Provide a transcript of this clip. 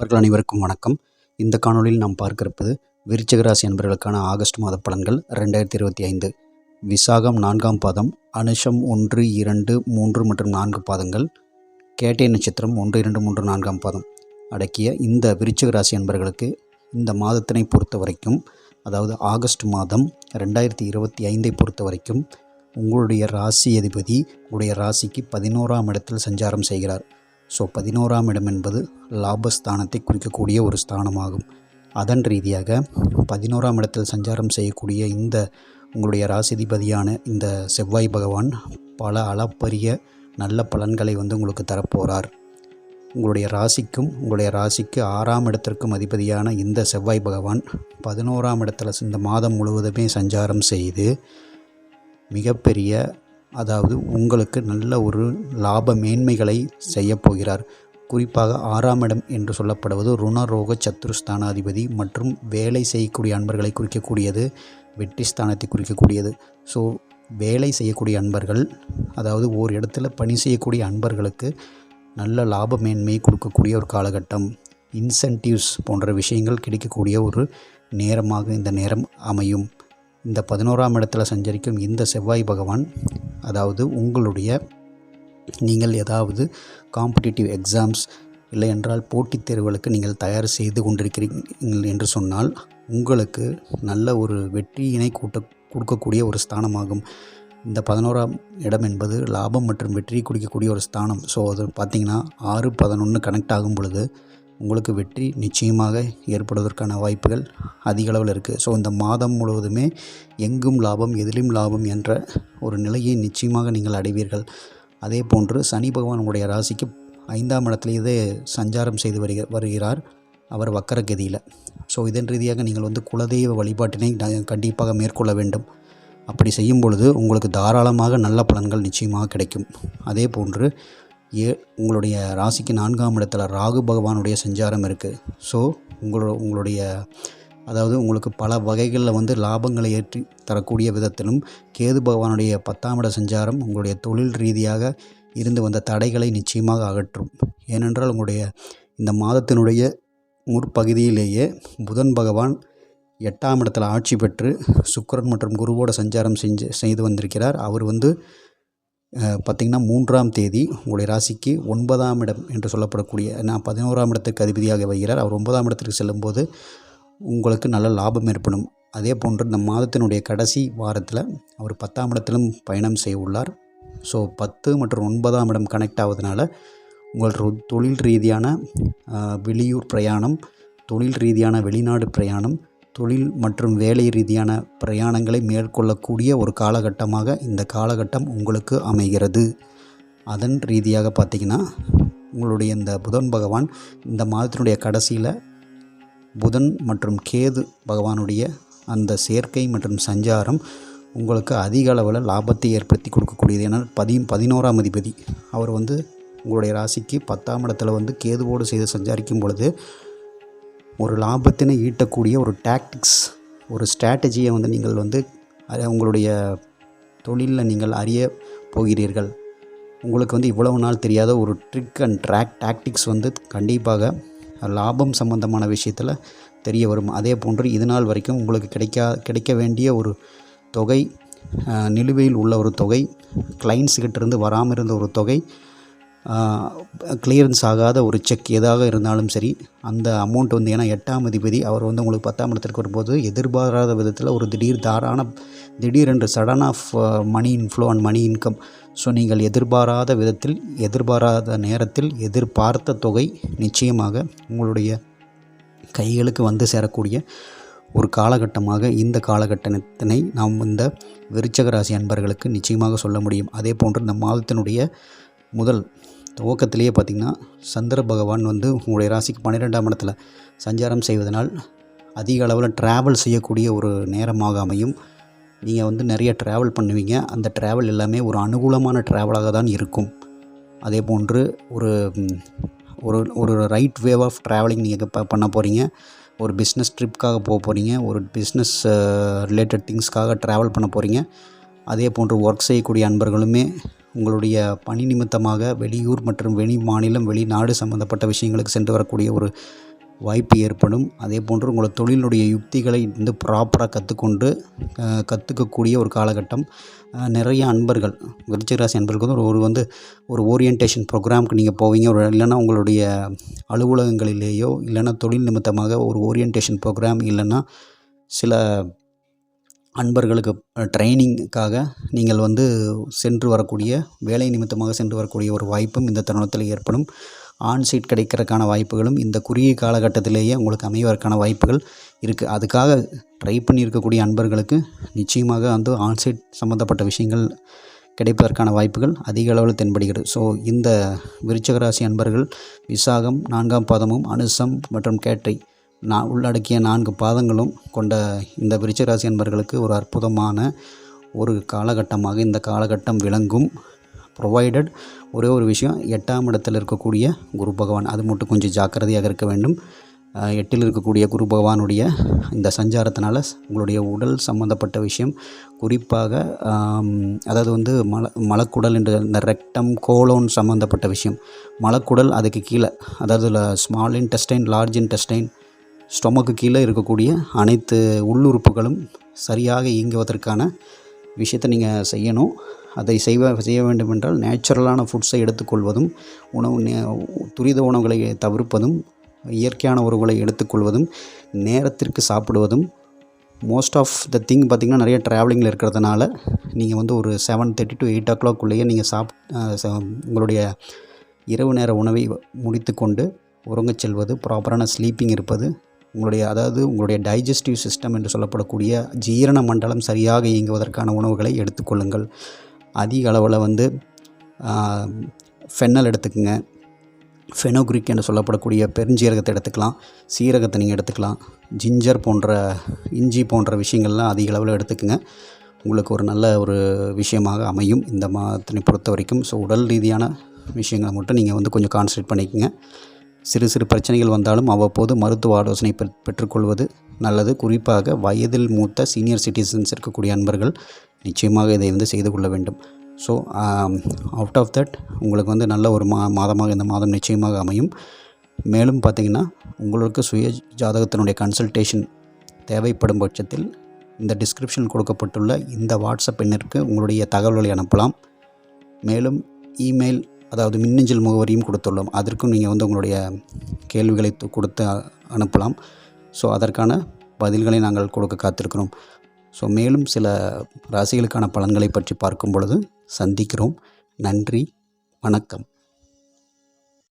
நண்பர்கள் அனைவருக்கும் வணக்கம். இந்த காணொளியில் நாம் பார்க்க இருப்பது ராசி நண்பர்களுக்கான ஆகஸ்ட் மாத பலன்கள் ரெண்டாயிரத்தி இருபத்தி ஐந்து. விசாகம் நான்காம் பாதம் அனுஷம் ஒன்று இரண்டு மூன்று மற்றும் நான்கு பாதங்கள் கேட்டை நட்சத்திரம் ஒன்று இரண்டு மூன்று நான்காம் பாதம். அடக்கிய இந்த விருச்சக ராசி நண்பர்களுக்கு இந்த மாதத்தினை பொறுத்த வரைக்கும் அதாவது ஆகஸ்ட் மாதம் ரெண்டாயிரத்தி இருபத்தி ஐந்தை பொறுத்த வரைக்கும் உங்களுடைய ராசி அதிபதி உங்களுடைய ராசிக்கு பதினோராம் இடத்தில் சஞ்சாரம் செய்கிறார். ஸோ பதினோராம் இடம் என்பது லாபஸ்தானத்தை குறிக்கக்கூடிய ஒரு ஸ்தானமாகும். அதன் ரீதியாக பதினோராம் இடத்தில் சஞ்சாரம் செய்யக்கூடிய இந்த உங்களுடைய ராசிதிபதியான இந்த செவ்வாய் பகவான் பல அளப்பரிய நல்ல பலன்களை வந்து உங்களுக்கு தரப்போகிறார் உங்களுடைய ராசிக்கும் உங்களுடைய ராசிக்கு ஆறாம் இடத்திற்கும் அதிபதியான இந்த செவ்வாய் பகவான் பதினோராம் இடத்துல இந்த மாதம் முழுவதுமே சஞ்சாரம் செய்து மிகப்பெரிய அதாவது உங்களுக்கு நல்ல ஒரு லாப மேன்மைகளை செய்யப்போகிறார் குறிப்பாக ஆறாம் இடம் என்று சொல்லப்படுவது ருணரோக சத்துருஸ்தானாதிபதி மற்றும் வேலை செய்யக்கூடிய அன்பர்களை குறிக்கக்கூடியது வெற்றி ஸ்தானத்தை குறிக்கக்கூடியது. ஸோ வேலை செய்யக்கூடிய அன்பர்கள் அதாவது ஒரு இடத்துல பணி செய்யக்கூடிய அன்பர்களுக்கு நல்ல லாப மேன்மையை கொடுக்கக்கூடிய ஒரு காலகட்டம். இன்சென்டிவ்ஸ் போன்ற விஷயங்கள் கிடைக்கக்கூடிய ஒரு நேரமாக இந்த நேரம் அமையும். இந்த பதினோராம் இடத்துல சஞ்சரிக்கும் இந்த செவ்வாய் பகவான் அதாவது உங்களுடைய நீங்கள் ஏதாவது காம்படிட்டிவ் எக்ஸாம்ஸ் இல்லை என்றால் போட்டித் தேர்வுகளுக்கு நீங்கள் தயார் செய்து கொண்டிருக்கிறீர்கள் என்று சொன்னால் உங்களுக்கு நல்ல ஒரு வெற்றியினை கூட்ட கொடுக்கக்கூடிய ஒரு ஸ்தானமாகும். இந்த பதினோராம் இடம் என்பது லாபம் மற்றும் வெற்றி குடிக்கக்கூடிய ஒரு ஸ்தானம். ஸோ அது பார்த்திங்கன்னா ஆறு பதினொன்று கனெக்ட் ஆகும் பொழுது உங்களுக்கு வெற்றி நிச்சயமாக ஏற்படுவதற்கான வாய்ப்புகள் அதிக அளவில் இருக்குது ஸோ இந்த மாதம் முழுவதுமே எங்கும் லாபம் எதிலும் லாபம் என்ற ஒரு நிலையை நிச்சயமாக நீங்கள் அடைவீர்கள். அதே போன்று சனி பகவான் உங்களுடைய ராசிக்கு ஐந்தாம் இடத்துலேயே சஞ்சாரம் செய்து வருக வருகிறார். அவர் வக்கரகதியில். ஸோ இதன் ரீதியாக நீங்கள் வந்து குலதெய்வ வழிபாட்டினை கண்டிப்பாக மேற்கொள்ள வேண்டும். அப்படி செய்யும் பொழுது உங்களுக்கு தாராளமாக நல்ல பலன்கள் நிச்சயமாக கிடைக்கும். அதே போன்று ஏ உங்களுடைய ராசிக்கு நான்காம் இடத்துல ராகு பகவானுடைய சஞ்சாரம் இருக்குது ஸோ உங்களோட உங்களுடைய அதாவது உங்களுக்கு பல வகைகளில் வந்து லாபங்களை ஏற்றி தரக்கூடிய விதத்திலும் கேது பகவானுடைய பத்தாம் இட சஞ்சாரம் உங்களுடைய தொழில் ரீதியாக இருந்து வந்த தடைகளை நிச்சயமாக அகற்றும். ஏனென்றால் உங்களுடைய இந்த மாதத்தினுடைய முற்பகுதியிலேயே புதன் பகவான் எட்டாம் இடத்துல ஆட்சி பெற்று சுக்கரன் மற்றும் குருவோட சஞ்சாரம் செஞ்சு செய்து வந்திருக்கிறார். அவர் வந்து பார்த்திங்கன்னா மூன்றாம் தேதி உங்களுடைய ராசிக்கு ஒன்பதாம் இடம் என்று சொல்லப்படக்கூடிய நான் பதினோராம் இடத்துக்கு அதிபதியாக வருகிறார். அவர் ஒன்பதாம் இடத்திற்கு செல்லும்போது உங்களுக்கு நல்ல லாபம் ஏற்படும். அதே போன்று இந்த மாதத்தினுடைய கடைசி வாரத்தில் அவர் பத்தாம் இடத்திலும் பயணம் செய்ய உள்ளார். ஸோ பத்து மற்றும் ஒன்பதாம் இடம் கனெக்ட் ஆவதனால உங்கள் தொழில் ரீதியான வெளியூர் பிரயாணம் தொழில் ரீதியான வெளிநாடு பிரயாணம் தொழில் மற்றும் வேலை ரீதியான பிரயாணங்களை மேற்கொள்ளக்கூடிய ஒரு காலகட்டமாக இந்த காலகட்டம் உங்களுக்கு அமைகிறது. அதன் ரீதியாக பார்த்திங்கன்னா உங்களுடைய இந்த புதன் பகவான் இந்த மாதத்தினுடைய கடைசியில் புதன் மற்றும் கேது பகவானுடைய அந்த சேர்க்கை மற்றும் சஞ்சாரம் உங்களுக்கு அதிக அளவில் லாபத்தை ஏற்படுத்தி கொடுக்கக்கூடியது. ஏன்னா பதி பதினோராம் அதிபதி அவர் வந்து உங்களுடைய ராசிக்கு பத்தாம் இடத்துல வந்து கேதுவோடு செய்து சஞ்சாரிக்கும் பொழுது ஒரு லாபத்தினை ஈட்டக்கூடிய ஒரு டாக்டிக்ஸ் ஒரு ஸ்ட்ராட்டஜியை வந்து நீங்கள் வந்து உங்களுடைய தொழிலில் நீங்கள் அறிய போகிறீர்கள். உங்களுக்கு வந்து இவ்வளவு நாள் தெரியாத ஒரு ட்ரிக் அண்ட் ட்ராக் டாக்டிக்ஸ் வந்து கண்டிப்பாக லாபம் சம்பந்தமான விஷயத்தில் தெரிய வரும். அதே போன்று இது நாள் வரைக்கும் உங்களுக்கு கிடைக்கா கிடைக்க வேண்டிய ஒரு தொகை நிலுவையில் உள்ள ஒரு தொகை கிளைண்ட்ஸுக்கிட்டேருந்து வராமல் இருந்த ஒரு தொகை கிளியரன்ஸ் ஆகாத ஒரு செக் எதாக இருந்தாலும் சரி அந்த அமௌண்ட் வந்து ஏன்னா எட்டாம் அதிபதி அவர் வந்து உங்களுக்கு பத்தாம் இடத்திற்கு வரும்போது எதிர்பாராத விதத்தில் ஒரு திடீர் தாரான திடீரென்று sudden of money inflow and money income so நீங்கள் எதிர்பாராத விதத்தில் எதிர்பாராத நேரத்தில் எதிர்பார்த்த தொகை நிச்சயமாக உங்களுடைய கைகளுக்கு வந்து சேரக்கூடிய ஒரு காலகட்டமாக இந்த காலகட்டத்தினை நாம் இந்த விருச்சக ராசி அன்பர்களுக்கு நிச்சயமாக சொல்ல முடியும். அதே போன்று இந்த மாதத்தினுடைய முதல் துவக்கத்திலேயே பார்த்திங்கன்னா சந்திர பகவான் வந்து உங்களுடைய ராசிக்கு பன்னிரெண்டாம் இடத்துல சஞ்சாரம் செய்வதனால் அதிக அளவில் ட்ராவல் செய்யக்கூடிய ஒரு நேரமாக அமையும் நீங்கள் வந்து நிறைய ட்ராவல் பண்ணுவீங்க. அந்த ட்ராவல் எல்லாமே ஒரு அனுகூலமான ட்ராவலாக தான் இருக்கும். அதே போன்று ஒரு ஒரு ஒரு ரைட் வேவ் ஆஃப் ட்ராவலிங் நீங்கள் பண்ண போகிறீங்க ஒரு பிஸ்னஸ் ட்ரிப்காக போக போகிறீங்க ஒரு பிஸ்னஸ் ரிலேட்டட் திங்ஸ்க்காக ட்ராவல் பண்ண போகிறீங்க அதே போன்று ஒர்க் செய்யக்கூடிய அன்பர்களுமே உங்களுடைய பணி நிமித்தமாக வெளியூர் மற்றும் வெளி மாநிலம் வெளிநாடு சம்மந்தப்பட்ட விஷயங்களுக்கு சென்று வரக்கூடிய ஒரு வாய்ப்பு ஏற்படும். அதே போன்று உங்களோட தொழிலுடைய யுக்திகளை வந்து ப்ராப்பராக கற்றுக்கொண்டு கற்றுக்கக்கூடிய ஒரு காலகட்டம். நிறைய அன்பர்கள் விருச்சிகராசி அன்பர்களுக்கு வந்து ஒரு ஒரு வந்து ஒரு ஓரியன்டேஷன் ப்ரோக்ராமுக்கு நீங்கள் போவீங்க. ஒரு இல்லைன்னா உங்களுடைய அலுவலகங்களிலேயோ இல்லைன்னா தொழில் நிமித்தமாக ஒரு ஓரியன்டேஷன் ப்ரோக்ராம் இல்லைன்னா சில அன்பர்களுக்கு ட்ரைனிங்க்காக நீங்கள் வந்து சென்று வரக்கூடிய வேலை நிமித்தமாக சென்று வரக்கூடிய ஒரு வாய்ப்பும் இந்த தருணத்தில் ஏற்படும். ஆன் சீட் கிடைக்கிறதுக்கான வாய்ப்புகளும் இந்த குறுகிய காலகட்டத்திலேயே உங்களுக்கு அமைவதற்கான வாய்ப்புகள் இருக்குது அதுக்காக ட்ரை பண்ணியிருக்கக்கூடிய அன்பர்களுக்கு நிச்சயமாக வந்து ஆன் சீட் சம்மந்தப்பட்ட விஷயங்கள் கிடைப்பதற்கான வாய்ப்புகள் அதிக அளவில் தென்படுகிறது. ஸோ இந்த விருச்சகராசி அன்பர்கள் விசாகம் நான்காம் பாதமும் அனுசம் மற்றும் கேட்டை நான் உள்ளடக்கிய நான்கு பாதங்களும் கொண்ட இந்த விருச்சிக ராசி அன்பர்களுக்கு ஒரு அற்புதமான ஒரு காலகட்டமாக இந்த காலகட்டம் விளங்கும். ப்ரொவைடட் ஒரே ஒரு விஷயம் எட்டாம் இடத்தில் இருக்கக்கூடிய குரு பகவான். அது மட்டும் கொஞ்சம் ஜாக்கிரதையாக இருக்க வேண்டும். எட்டில் இருக்கக்கூடிய குரு பகவானுடைய இந்த சஞ்சாரத்தினால உங்களுடைய உடல் சம்பந்தப்பட்ட விஷயம். குறிப்பாக அதாவது வந்து மல மலக்குடல் என்று இந்த ரெக்டம் கோலோன் சம்மந்தப்பட்ட விஷயம். மலக்குடல் அதுக்கு கீழே அதாவது ஸ்மால் இன்டெஸ்டைன் லார்ஜ் இன்டெஸ்டைன் ஸ்டொமக்கு கீழே இருக்கக்கூடிய அனைத்து உள்ளுறுப்புகளும் சரியாக இயங்குவதற்கான விஷயத்தை நீங்கள் செய்யணும். அதை செய்வ செய்ய வேண்டுமென்றால் நேச்சுரலான ஃபுட்ஸை எடுத்துக்கொள்வதும் உணவு நே- துரித உணவுகளை தவிர்ப்பதும் இயற்கையான உணவுகளை எடுத்துக்கொள்வதும் நேரத்திற்கு சாப்பிடுவதும். மோஸ்ட் ஆஃப் த திங் பார்த்திங்கன்னா நிறைய ட்ராவலிங்கில் இருக்கிறதுனால நீங்கள் வந்து ஒரு செவன் தேர்ட்டி டு எயிட் ஓ கிளாக்குள்ளேயே நீங்கள் சாப் ச- உங்களுடைய இரவு நேர உணவை முடித்துக்கொண்டு உறங்கச் செல்வது ப்ராப்பரான ஸ்லீப்பிங் இருப்பது உங்களுடைய அதாவது உங்களுடைய டைஜஸ்டிவ் சிஸ்டம் என்று சொல்லப்படக்கூடிய ஜீரண மண்டலம் சரியாக இயங்குவதற்கான உணவுகளை எடுத்துக்கொள்ளுங்கள் அதிக அளவில் வந்து ஃபென்னல் எடுத்துக்கோங்க. ஃபெனோக்ரிக் என்று சொல்லப்படக்கூடிய பெருஞ்சீரகத்தை எடுத்துக்கலாம். சீரகத்தை நீங்கள் எடுத்துக்கலாம். ஜிஞ்சர் போன்ற இஞ்சி போன்ற விஷயங்கள்லாம் அதிக அளவில் எடுத்துக்கோங்க. உங்களுக்கு ஒரு நல்ல ஒரு விஷயமாக அமையும். இந்த மாதத்தினை பொறுத்த வரைக்கும். ஸோ உடல் ரீதியான விஷயங்களை மட்டும் நீங்கள் வந்து கொஞ்சம் கான்சன்ட்ரேட் பண்ணிக்கங்க. சிறு சிறு பிரச்சனைகள் வந்தாலும் அவ்வப்போது மருத்துவ ஆலோசனை பெற் பெற்றுக்கொள்வது நல்லது. குறிப்பாக வயதில் மூத்த சீனியர் சிட்டிசன்ஸ் இருக்கக்கூடிய அன்பர்கள் நிச்சயமாக இதை வந்து செய்து கொள்ள வேண்டும். ஸோ அவுட் ஆஃப் தட் உங்களுக்கு வந்து நல்ல ஒரு மா மாதமாக இந்த மாதம் நிச்சயமாக அமையும். மேலும் பார்த்தீங்கன்னா உங்களுக்கு சுய ஜாதகத்தினுடைய கன்சல்டேஷன் தேவைப்படும் பட்சத்தில் இந்த டிஸ்கிரிப்ஷனில் கொடுக்கப்பட்டுள்ள இந்த வாட்ஸ்அப் எண்ணிற்கு உங்களுடைய தகவல்களை அனுப்பலாம். மேலும் இமெயில் அதாவது மின்னஞ்சல் முகவரியும் கொடுத்துள்ளோம். அதற்கும் நீங்கள் வந்து உங்களுடைய கேள்விகளை கொடுத்து அனுப்பலாம். ஸோ அதற்கான பதில்களை நாங்கள் கொடுக்க காத்திருக்கிறோம். ஸோ மேலும் சில ராசிகளுக்கான பலன்களை பற்றி பார்க்கும் பொழுது சந்திக்கிறோம். நன்றி. வணக்கம்.